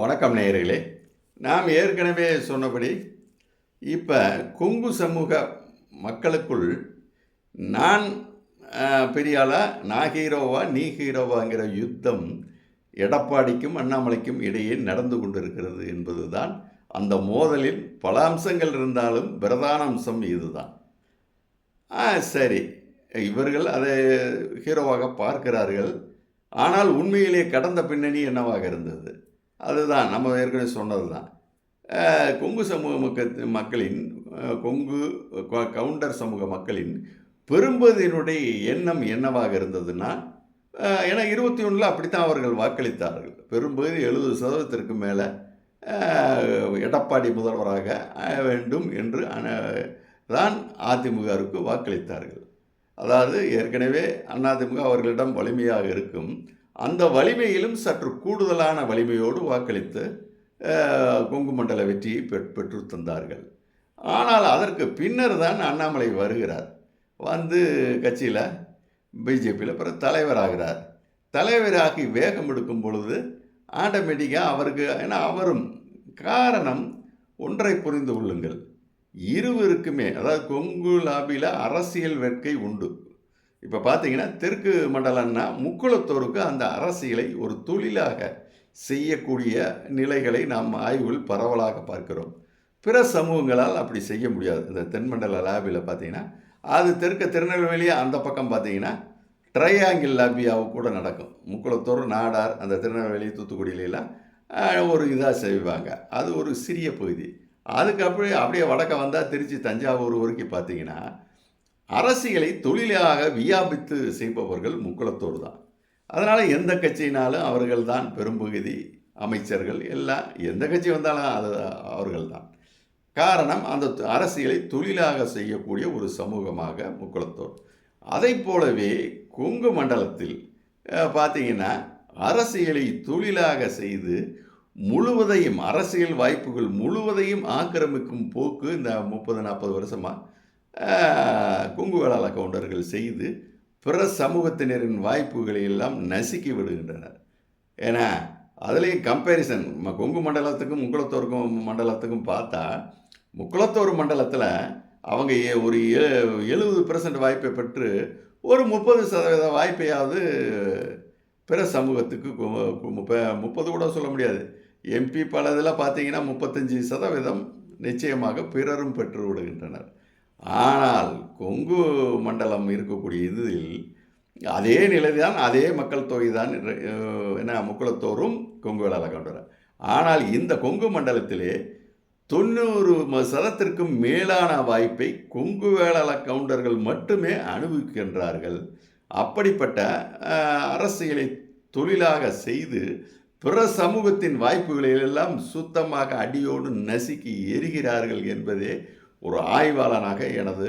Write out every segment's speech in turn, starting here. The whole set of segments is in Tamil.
வணக்கம் நேயர்களே. நாம் ஏற்கனவே சொன்னபடி இப்போ கொங்கு சமூக மக்களுக்குள் நான் பெரியாளா நான் ஹீரோவா நீ ஹீரோவாங்கிற யுத்தம் எடப்பாடிக்கும் அண்ணாமலைக்கும் இடையே நடந்து கொண்டிருக்கிறது என்பதுதான் அந்த மோதலில் பல அம்சங்கள் இருந்தாலும் பிரதான அம்சம் இதுதான். ஆ சரி. இவர்கள் அதை ஹீரோவாக பார்க்கிறார்கள். ஆனால் உண்மையிலே கடந்த பின்னணி என்னவாக இருந்தது? அதுதான் நம்ம ஏற்கனவே சொன்னது தான் கொங்கு சமூக மக்க மக்களின் கொங்கு கவுண்டர் சமூக மக்களின் பெரும்பதியினுடைய எண்ணம் என்னவாக இருந்ததுன்னா ஏன்னா இருபத்தி ஒன்றில் அப்படித்தான் அவர்கள் வாக்களித்தார்கள். பெரும்பகுதி எழுபது சதவீதத்திற்கு மேலே எடப்பாடி முதல்வராக ஆக வேண்டும் என்று தான் அதிமுகவுக்கு வாக்களித்தார்கள். அதாவது ஏற்கனவே அதிமுக அவர்களிடம் வலிமையாக இருக்கும். அந்த வலிமையிலும் சற்று கூடுதலான வலிமையோடு வாக்களித்து கொங்கு மண்டல வெற்றியை பெற் பெற்று தந்தார்கள். ஆனால் அதற்கு பின்னர் தான் அண்ணாமலை வருகிறார். வந்து கட்சியில் பிஜேபியில் பிற தலைவராகிறார். தலைவராகி வேகம் எடுக்கும் பொழுது ஆட்டோமேட்டிக்காக அவருக்கு ஏன்னா அவரும் காரணம் ஒன்றை புரிந்து கொள்ளுங்கள். இருவருக்குமே அதாவது கொங்கு லாபியில் அரசியல் வேட்கை உண்டு. இப்போ பார்த்தீங்கன்னா தெற்கு மண்டலம்னா முக்குளத்தோருக்கு அந்த அரசியலை ஒரு தொழிலாக செய்யக்கூடிய நிலைகளை நாம் ஆய்வுகள் பரவலாக பார்க்கிறோம். பிற சமூகங்களால் அப்படி செய்ய முடியாது. இந்த தென்மண்டல லாபியில் பார்த்தீங்கன்னா அது தெற்கு திருநெல்வேலி அந்த பக்கம் பார்த்தீங்கன்னா ட்ரையாங்கிள் லாபியாவும் கூட நடக்கும். முக்குளத்தூர் நாடார் அந்த திருநெல்வேலி தூத்துக்குடியிலலாம் ஒரு இதாக செய்வாங்க. அது ஒரு சிறிய பகுதி. அதுக்கு அப்படியே அப்படியே வடக்க வந்தால் திருச்சி தஞ்சாவூர் வரைக்கும் பார்த்தீங்கன்னா அரசியலை தொழிலாக வியாபித்து செய்பவர்கள் முக்குளத்தோடு தான் அதனால் எந்த கட்சியினாலும் அவர்கள் தான் பெரும்பகுதி அமைச்சர்கள் எல்லாம் எந்த கட்சி வந்தாலும் அது அவர்கள் தான் காரணம் அந்த அரசியலை தொழிலாக செய்யக்கூடிய ஒரு சமூகமாக முக்குளத்தோர் அதைப் போலவே கொங்கு மண்டலத்தில் பார்த்தீங்கன்னா அரசியலை தொழிலாக செய்து முழுவதையும் அரசியல் வாய்ப்புகள் முழுவதையும் ஆக்கிரமிக்கும் போக்கு இந்த முப்பது நாற்பது வருஷமாக கொங்கு வேளாள கவுண்டர்கள் செய்து பிற சமூகத்தினரின் வாய்ப்புகளை எல்லாம் நசுக்கி விடுகின்றனர். ஏன்னா அதுலேயும் கம்பேரிசன் கொங்கு மண்டலத்துக்கும் முக்குளத்தோருக்கும் மண்டலத்துக்கும் பார்த்தா முக்குளத்தோர் மண்டலத்தில் அவங்க எ- ஒரு எழுபது பெர்சன்ட் வாய்ப்பை பெற்று ஒரு முப்பது சதவீத வாய்ப்பையாவது பிற சமூகத்துக்கு முப்பது கூட சொல்ல முடியாது. எம்பி பல இதில் பார்த்தீங்கன்னா முப்பத்தஞ்சு சதவீதம் நிச்சயமாக பிறரும் பெற்று விடுகின்றனர். ஆனால் கொங்கு மண்டலம் இருக்கக்கூடிய இதில் அதே நிலைதான் அதே மக்கள் தொகை தான் என்ன முக்குளத்தோறும் கொங்கு வேளாள கவுண்டர் ஆனால் இந்த கொங்கு மண்டலத்திலே தொண்ணூறு சதத்திற்கும் மேலான வாய்ப்பை கொங்கு வேளாள கவுண்டர்கள் மட்டுமே அனுபவிக்கின்றார்கள். அப்படிப்பட்ட அரசியலை தொழிலாக செய்து பிற சமூகத்தின் வாய்ப்புகளை எல்லாம் சுத்தமாக அடியோடு நசுக்கி எரிகிறார்கள் என்பதே ஒரு ஆய்வாளனாக எனது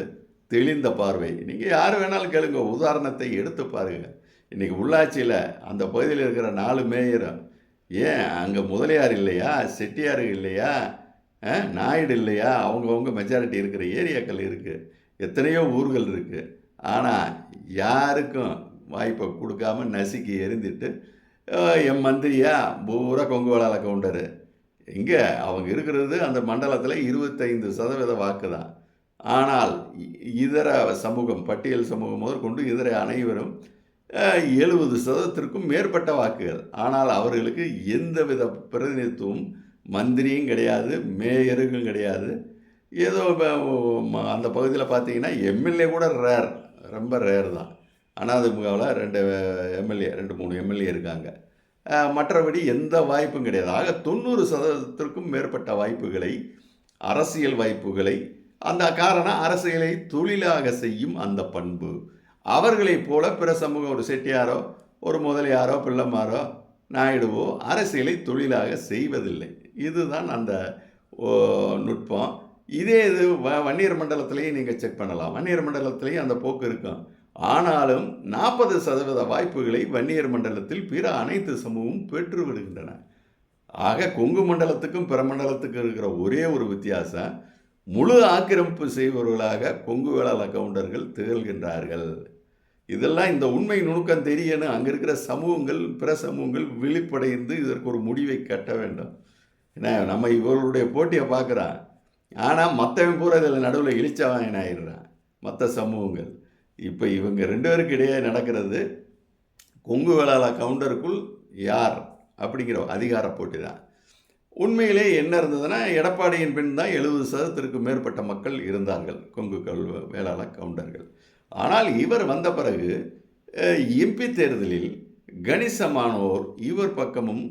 தெளிந்த பார்வை. நீங்கள் யார் வேணாலும் கேளுங்க உதாரணத்தை எடுத்து பாருங்கள் இன்றைக்கி உள்ளாட்சியில் அந்த பகுதியில் இருக்கிற நாலு மேயரும் ஏன் அங்கே முதலியார் இல்லையா செட்டியார் இல்லையா நாயுடு இல்லையா அவங்கவுங்க மெஜாரிட்டி இருக்கிற ஏரியாக்கள் இருக்குது எத்தனையோ ஊர்கள் இருக்குது ஆனால் யாருக்கும் வாய்ப்பை கொடுக்காம நசுக்கி எரிந்துட்டு என் மந்திரியா பூரா கொங்கு வேளாள கவுண்டரு எங்கே? அவங்க இருக்கிறது அந்த மண்டலத்தில் இருபத்தைந்து சதவீத வாக்கு தான். ஆனால் இதர சமூகம் பட்டியல் சமூகம் முதற்கொண்டு இதர அனைவரும் எழுபது சதவீதத்திற்கும் மேற்பட்ட வாக்குகள். ஆனால் அவர்களுக்கு எந்தவித பிரதிநிதித்துவம் மந்திரியும் கிடையாது மேயருக்கும் கிடையாது. ஏதோ அந்த பகுதியில் பார்த்தீங்கன்னா எம்எல்ஏ கூட ரேர் ரொம்ப ரேர் தான். அதிமுகவில் ரெண்டு எம்எல்ஏ ரெண்டு மூணு எம்எல்ஏ இருக்காங்க. மற்றபடி எந்த வாய்ப்பும் கிடையாது. ஆக தொண்ணூறு சதவீதத்திற்கும் மேற்பட்ட வாய்ப்புகளை அரசியல் வாய்ப்புகளை அந்த காரணம் அரசியலை தொழிலாக செய்யும் அந்த பண்பு அவர்களைப் போல பிற சமூகம் ஒரு செட்டியாரோ ஒரு முதலியாரோ பிள்ளைமாரோ நாயுடுவோ அரசியலை தொழிலாக செய்வதில்லை. இதுதான் அந்த ஓ, நுட்பம். இதே இது வ வன்னியர் மண்டலத்திலையும் நீங்கள் செக் பண்ணலாம். வன்னியர் மண்டலத்திலையும் அந்த போக்கு இருக்கும். ஆனாலும் நாற்பது சதவீத வாய்ப்புகளை வன்னியர் மண்டலத்தில் பிற அனைத்து சமூகமும் பெற்று விடுகின்றன. ஆக கொங்கு மண்டலத்துக்கும் பிற மண்டலத்துக்கும் இருக்கிற ஒரே ஒரு வித்தியாசம் முழு ஆக்கிரமிப்பு செய்பவர்களாக கொங்கு வேளாள கவுண்டர்கள் திகழ்கின்றார்கள். இதெல்லாம் இந்த உண்மை நுணுக்கம் தெரியணும் அங்கே இருக்கிற சமூகங்கள் பிற சமூகங்கள் விழிப்படைந்து இதற்கு ஒரு முடிவை கட்ட வேண்டும். ஏன்னா நம்ம இவர்களுடைய போட்டியை பார்க்குறான். ஆனால் மற்றவன் பூரா இதில் நடுவில் இழிச்சவன் ஆயிடுறான். மற்ற சமூகங்கள். இப்போ இவங்க ரெண்டு பேருக்கு இடையே நடக்கிறது கொங்கு வேளாள கவுண்டருக்குள் யார் அப்படிங்கிற அதிகார போட்டி தான். உண்மையிலே என்ன இருந்ததுன்னா எடப்பாடியின் பின் தான் எழுபது சதத்திற்கு மேற்பட்ட மக்கள் இருந்தார்கள் கொங்கு கல் வேளாள கவுண்டர்கள். ஆனால் இவர் வந்த பிறகு எம்பி தேர்தலில் கணிசமானோர் இவர் பக்கமும்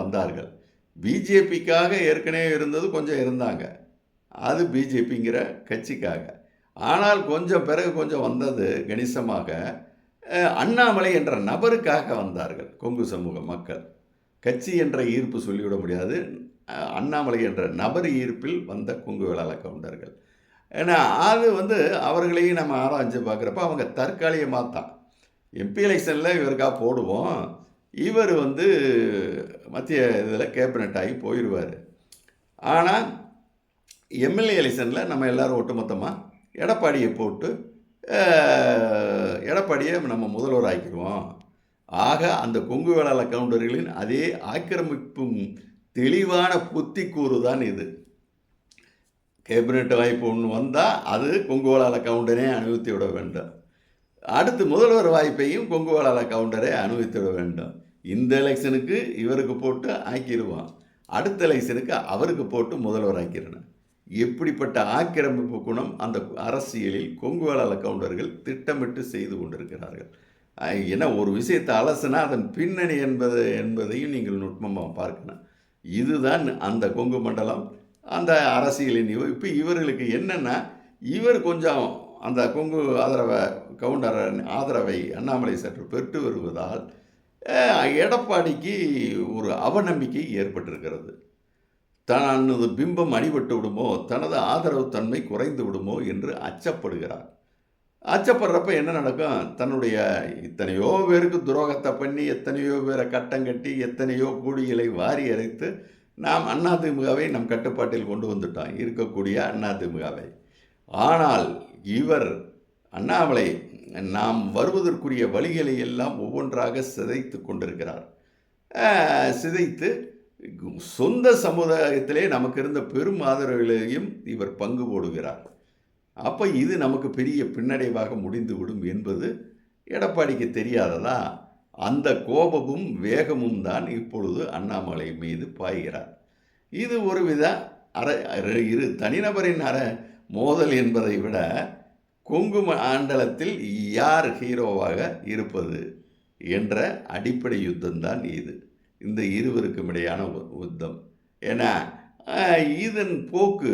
வந்தார்கள். பிஜேபிக்காக ஏற்கனவே இருந்தது கொஞ்சம் இருந்தாங்க. அது பிஜேபிங்கிற கட்சிக்காக. ஆனால் கொஞ்சம் பிறகு கொஞ்சம் வந்தது கணிசமாக அண்ணாமலை என்ற நபருக்காக வந்தார்கள் கொங்கு சமூக மக்கள். கட்சி என்ற ஈர்ப்பு சொல்லிவிட முடியாது. அண்ணாமலை என்ற நபர் ஈர்ப்பில் வந்த கொங்கு வேளாள கவுண்டர்கள். ஏன்னா அது வந்து அவர்களையும் நம்ம ஆராய்ஞ்சு பார்க்குறப்ப அவங்க தற்காலிகமாக தான். எம்பி எலெக்ஷனில் இவருக்காக போடுவோம். இவர் வந்து மத்திய இதில் கேபினட் ஆகி போயிடுவார். ஆனால் எம்எல்ஏ எலெக்ஷனில் நம்ம எல்லாரும் ஒட்டுமொத்தமாக எடப்பாடியை போட்டு எடப்பாடியை நம்ம முதல்வர் ஆக்கிடுவோம் ஆக அந்த கொங்கு வேளாள கவுண்டர்களின் அதே ஆக்கிரமிப்பும் தெளிவான புத்தி கூறு தான் இது. கேபினட் வாய்ப்பு ஒன்று வந்தால் அது கொங்கு வேளாள கவுண்டரே அனுபவித்து விட வேண்டும். அடுத்து முதல்வர் வாய்ப்பையும் கொங்கு வேளாள கவுண்டரே அனுபவித்து விட வேண்டும். இந்த எலெக்ஷனுக்கு இவருக்கு போட்டு ஆக்கிடுவான் அடுத்த எலெக்ஷனுக்கு அவருக்கு போட்டு முதல்வர் ஆக்கிடணும். எப்படிப்பட்ட ஆக்கிரமிப்பு குணம் அந்த அரசியலில் கொங்கு வேளாள கவுண்டர்கள் திட்டமிட்டு செய்து கொண்டிருக்கிறார்கள். ஏன்னா ஒரு விஷயத்தை அலசுனா அதன் பின்னணி என்பது என்பதையும் நீங்கள் நுட்பமாக பார்க்கணும். இதுதான் அந்த கொங்கு மண்டலம் அந்த அரசியலின் இவ இப்போ இவர்களுக்கு என்னென்னா இவர் கொஞ்சம் அந்த கொங்கு ஆதரவை கவுண்டர் ஆதரவை அண்ணாமலை சற்று பெற்று வருவதால் எடப்பாடிக்கு ஒரு அவநம்பிக்கை ஏற்பட்டிருக்கிறது. தனது பிம்பம் அடிபட்டு விடுமோ தனது ஆதரவு தன்மை குறைந்து விடுமோ என்று அச்சப்படுகிறார். அச்சப்படுறப்ப என்ன நடக்கும்? தன்னுடைய இத்தனையோ பேருக்கு துரோகத்தை பண்ணி எத்தனையோ பேரை கட்டம் கட்டி எத்தனையோ கூடிகளை வாரி அரைத்து நாம் அதிமுகவை நம் கட்டுப்பாட்டில் கொண்டு வந்துட்டோம். இருக்கக்கூடிய அதிமுகவை ஆனால் இவர் அண்ணாமலை நாம் வருவதற்குரிய வழிகளை எல்லாம் ஒவ்வொன்றாக சிதைத்து கொண்டிருக்கிறார். சிதைத்து சொந்த சமுதாயத்திலே நமக்கு இருந்த பெரும் ஆதரவுகளையும் இவர் பங்கு போடுகிறார். அப்போ இது நமக்கு பெரிய பின்னடைவாக முடிந்துவிடும் என்பது எடப்பாடிக்கு தெரியாததா? அந்த கோபமும் வேகமும் தான் இப்பொழுது அண்ணாமலை மீது பாய்கிறார். இது ஒருவித அற அற- இரு தனிநபரின் அற மோதல் என்பதை விட கொங்கு மண்டலத்தில் யார் ஹீரோவாக இருப்பது என்ற அடிப்படை யுத்தம்தான் இது. இந்த இருவருக்கும் இடையான யுத்தம் ஏன்னா இதன் போக்கு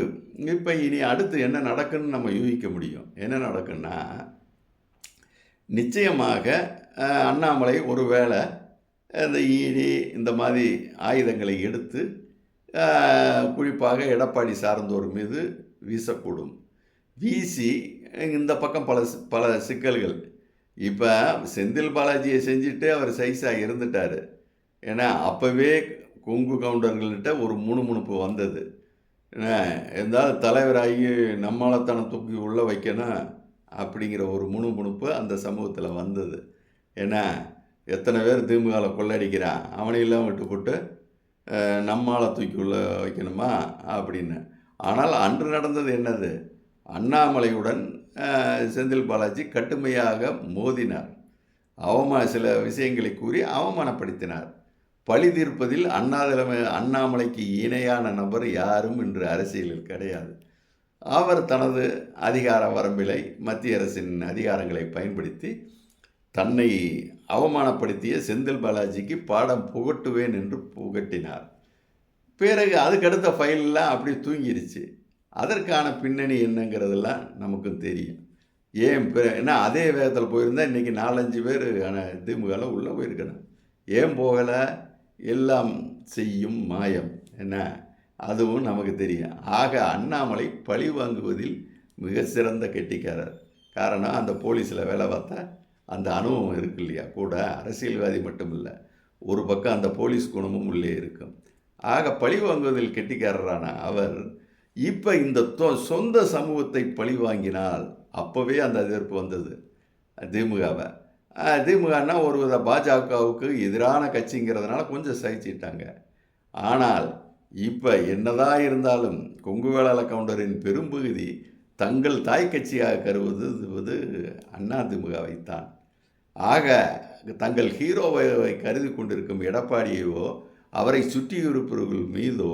இப்போ இனி அடுத்து என்ன நடக்குன்னு நம்ம யூகிக்க முடியும். என்ன நடக்குன்னா நிச்சயமாக அண்ணாமலை அண்ணாமலை ஒருவேளை இந்த ஈடி இந்த மாதிரி ஆயுதங்களை எடுத்து குறிப்பாக எடப்பாடி சார்ந்தோர் மீது வீசக்கூடும். வீசி இந்த பக்கம் பல பல சிக்கல்கள். இப்போ செந்தில் பாலாஜியை செஞ்சுட்டு அவர் சைஸாக இருந்துட்டார். ஏன்னா அப்போவே கொங்கு கவுண்டர்கள்கிட்ட ஒரு முணுமுணுப்பு வந்தது. ஏன்னா இருந்தாலும் தலைவராகி நம்மளத்தனை தூக்கி உள்ளே வைக்கணும் அப்படிங்கிற ஒரு முணுமுணுப்பு அந்த சமூகத்தில் வந்தது. ஏன்னா எத்தனை பேர் திமுகவில் கொள்ளடிக்கிறான் அவனையெல்லாம் விட்டு போட்டு நம்மாளை தூக்கி உள்ளே வைக்கணுமா அப்படின்னு. ஆனால் அன்று நடந்தது என்னது? அண்ணாமலையுடன் செந்தில் பாலாஜி கடுமையாக மோதினார். அவமான சில விஷயங்களை கூறி அவமானப்படுத்தினார். பழி தீர்ப்பதில் அண்ணாதிலமை அண்ணாமலைக்கு இணையான நபர் யாரும் இன்று அரசியலில் கிடையாது. அவர் தனது அதிகார வரம்பிலை மத்திய அரசின் அதிகாரங்களை பயன்படுத்தி தன்னை அவமானப்படுத்திய செந்தில் பாலாஜிக்கு பாடம் புகட்டுவேன் என்று புகட்டினார். பிறகு அதுக்கடுத்த ஃபைல்லாம் அப்படி தூங்கிருச்சு. அதற்கான பின்னணி என்னங்கிறதெல்லாம் நமக்கும் தெரியும். ஏன் பிற- ஏன்னா அதே வேகத்தில் போயிருந்தால் இன்றைக்கி நாலஞ்சு பேர் திமுகவில் உள்ளே போயிருக்கணும். ஏன் போகலை? எல்லாம் செய்யும் மாயம். என்ன? அதுவும் நமக்கு தெரியும். ஆக அண்ணாமலை பழி வாங்குவதில் மிக சிறந்த கெட்டிக்காரர். காரணம் அந்த போலீஸில் வேலை பார்த்தா அந்த அனுபவம் இருக்கு இல்லையா? கூட அரசியல்வாதி மட்டும் இல்லை ஒரு பக்கம் அந்த போலீஸ் குணமும் உள்ளே இருக்கும். ஆக பழி வாங்குவதில் கெட்டிக்காரரான அவர் இப்போ இந்த தொ சொந்த சமூகத்தை பழி வாங்கினால் அப்போவே அந்த எதிர்ப்பு வந்தது. திமுகவை. திமுகன்னா ஒரு வித பாஜகவுக்கு எதிரான கட்சிங்கிறதுனால கொஞ்சம் சகிச்சிட்டாங்க ஆனால் இப்போ என்னதான் இருந்தாலும் கொங்கு வேளாள கவுண்டரின் பெரும்பகுதி தங்கள் தாய் கட்சியாக கருவது அண்ணா திமுகவைத்தான் ஆக தங்கள் ஹீரோவை கருதி கொண்டிருக்கும் எடப்பாடியோ அவரை சுற்றியிருப்பவர்கள் மீதோ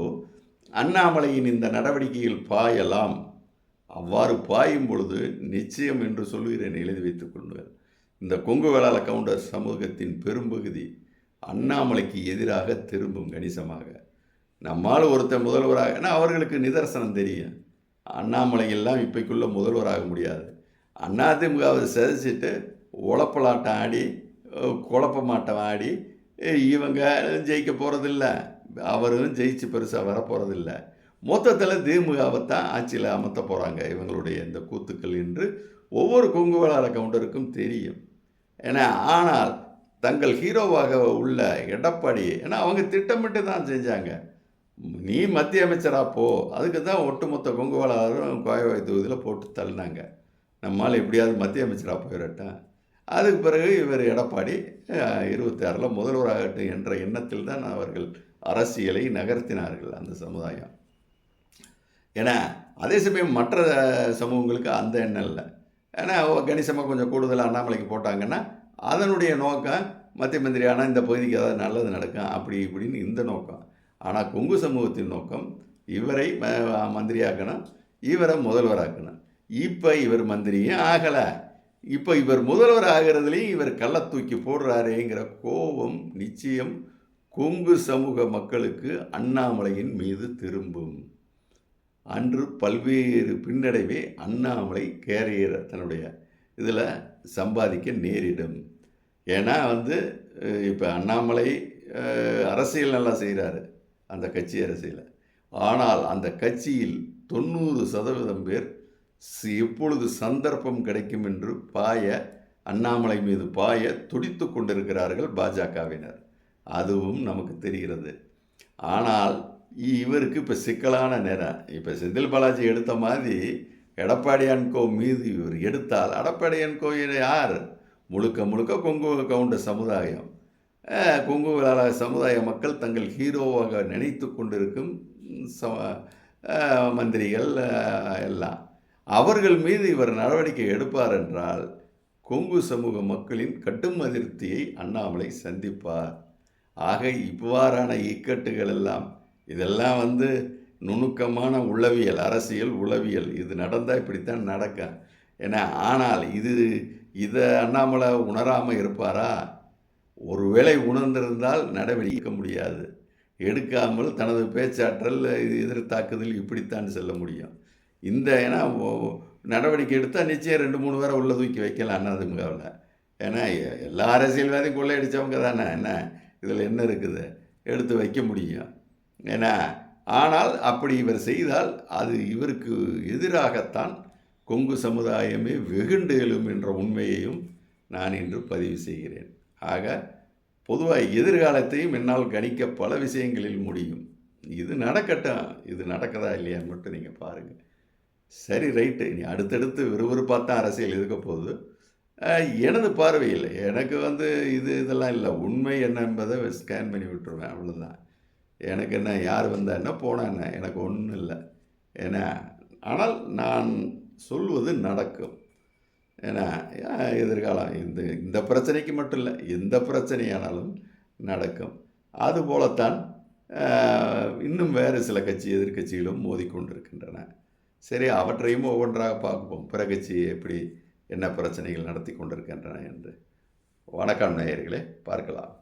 அண்ணாமலையின் இந்த நடவடிக்கையில் பாயலாம். அவ்வாறு பாயும் பொழுது நிச்சயம் என்று சொல்லுகிறேன் எழுதி வைத்துக் கொள்ளுங்கள். இந்த கொங்கு வேளாள கவுண்டர் சமூகத்தின் பெரும்பகுதி அண்ணாமலைக்கு எதிராக திரும்பும் கணிசமாக. நம்மால் ஒருத்தர் முதல்வராக ஏன்னா அவர்களுக்கு நிதர்சனம் தெரியும். அண்ணாமலை எல்லாம் இப்பைக்குள்ளே முதல்வராக முடியாது. அதிமுகவை சதிச்சுட்டு உழப்பலாட்டம் ஆடி குழப்பமாட்டம் ஆடி இவங்க ஜெயிக்க போகிறதில்ல அவரும் ஜெயிச்சு பெருசாக வர போகிறதில்ல மொத்தத்தில் திமுகவை தான் ஆட்சியில் அமர்த்த போகிறாங்க இவங்களுடைய இந்த கூத்துக்கள் என்று ஒவ்வொரு கொங்கு கவுண்டருக்கும் தெரியும். ஏன்னா ஆனால் தங்கள் ஹீரோவாக உள்ள எடப்பாடி ஏன்னா அவங்க திட்டமிட்டு தான் செஞ்சாங்க. நீ மத்திய அமைச்சராக போ அதுக்கு தான் ஒட்டுமொத்த கொங்கு வேளாளரும் கோயவாய் தொகுதியில் போட்டு தள்ளினாங்க. நம்மால் எப்படியாவது மத்திய அமைச்சராக போயிடட்டேன் அதுக்கு பிறகு இவர் எடப்பாடி இருபத்தி ஆறில் முதல்வராகட்டும் என்ற எண்ணத்தில் தான் அவர்கள் அரசியலை நகர்த்தினார்கள் அந்த சமுதாயம். ஏன்னா அதே சமயம் மற்ற சமூகங்களுக்கு அந்த எண்ணம் இல்லை. ஏன்னா கணிசமாக கொஞ்சம் கூடுதலாக அண்ணாமலைக்கு போட்டாங்கன்னா அதனுடைய நோக்கம் மத்திய மந்திரி ஆனால் இந்த பகுதிக்கு ஏதாவது நல்லது நடக்கும் அப்படி இப்படின்னு இந்த நோக்கம். ஆனால் கொங்கு சமூகத்தின் நோக்கம் இவரை மந்திரியாக்கணும் இவரை முதல்வராக்கணும். இப்போ இவர் மந்திரியும் ஆகலை. இப்போ இவர் முதல்வர் ஆகிறதுலேயும் இவர் கள்ள தூக்கி போடுறாரேங்கிற கோபம் நிச்சயம் கொங்கு சமூக மக்களுக்கு அண்ணாமலையின் மீது திரும்பும். அன்று பல்வேறு பின்னடைவே அண்ணாமலை கேரியர் தன்னுடைய இதில் சம்பாதிக்க நேரிடும். ஏன்னா வந்து இப்போ அண்ணாமலை அரசியல் நல்லா செய்கிறாரு அந்த கட்சி அரசியலில் ஆனால் அந்த கட்சியில் தொண்ணூறு சதவீதம் பேர் எப்பொழுது சந்தர்ப்பம் கிடைக்கும் என்று பாய அண்ணாமலை மீது பாய துடித்து கொண்டிருக்கிறார்கள் பாஜகவினர். அதுவும் நமக்கு தெரிகிறது. ஆனால் இவருக்கு இப்போ சிக்கலான நேரம் இப்போ செந்தில் பாலாஜி எடுத்த மாதிரி எடப்பாடியான்கோ மீது இவர் எடுத்தால் எடப்பாடியான்கோ யார்? முழுக்க முழுக்க கொங்கு கவுண்ட சமுதாயம். கொங்கு வேளாள சமுதாய மக்கள் தங்கள் ஹீரோவாக நினைத்து கொண்டிருக்கும் மந்திரிகள் எல்லாம். அவர்கள் மீது இவர் நடவடிக்கை எடுப்பார் என்றால் கொங்கு சமூக மக்களின் கட்டும் அதிருப்தியை அண்ணாமலை சந்திப்பார். ஆக இவ்வாறான இக்கட்டுகள் எல்லாம் இதெல்லாம் வந்து நுணுக்கமான உளவியல் அரசியல் உளவியல். இது நடந்தால் இப்படித்தான் நடக்கும். ஏன்னா ஆனால் இது இதை அண்ணாமலை உணராமல் இருப்பாரா? ஒருவேளை உணர்ந்திருந்தால் நடவடிக்கை முடியாது. எடுக்காமல் தனது பேச்சாற்றல் எதிர் தாக்குதல் இப்படித்தான் செல்ல முடியும். இந்த ஏன்னா நடவடிக்கை எடுத்தால் நிச்சயம் ரெண்டு மூணு பேரை உள்ள தூக்கி வைக்கலாம் அதிமுகவில் ஏன்னா எல்லா அரசியல்வாதையும் கொள்ளையடித்தவங்க தானே. என்ன? இதில் என்ன இருக்குது? எடுத்து வைக்க முடியும். ஏன்னா ஆனால் அப்படி இவர் செய்தால் அது இவருக்கு எதிராகத்தான் கொங்கு சமுதாயமே வெகுண்டு எழும் என்ற உண்மையையும் நான் இன்று பதிவு செய்கிறேன். ஆக பொதுவாக எதிர்காலத்தையும் என்னால் கணிக்க பல விஷயங்களில் முடியும். இது நடக்கட்டும். இது நடக்கதா இல்லையான்னு மட்டும் நீங்கள் பாருங்கள் சரி ரைட்டு. நீ அடுத்தடுத்து விறுவிறுப்பாக தான் அரசியல் இருக்க போகுது. எனது பார்வையில் எனக்கு வந்து இது இதெல்லாம் இல்லை. உண்மை என்ன என்பதை ஸ்கேன் பண்ணி விட்டுருவேன். அவ்வளோதான் எனக்கு என்ன யார் வந்தால் என்ன போனால் என்ன எனக்கு ஒன்றும் இல்லை. ஏன்னா ஆனால் நான் சொல்வது நடக்கும். ஏன்னா எதிர்காலம் இந்த இந்த பிரச்சனைக்கு மட்டும் இல்லை எந்த பிரச்சனையானாலும் நடக்கும். அதுபோலத்தான் இன்னும் வேறு சில கட்சி எதிர்கட்சிகளும் மோதிக்கொண்டிருக்கின்றன. சரி அவற்றையும் ஒவ்வொன்றாக பார்ப்போம் பிற கட்சி எப்படி என்ன பிரச்சனைகள் நடத்தி கொண்டிருக்கின்றன என்று. வணக்கம் நேயர்களே பார்க்கலாம்.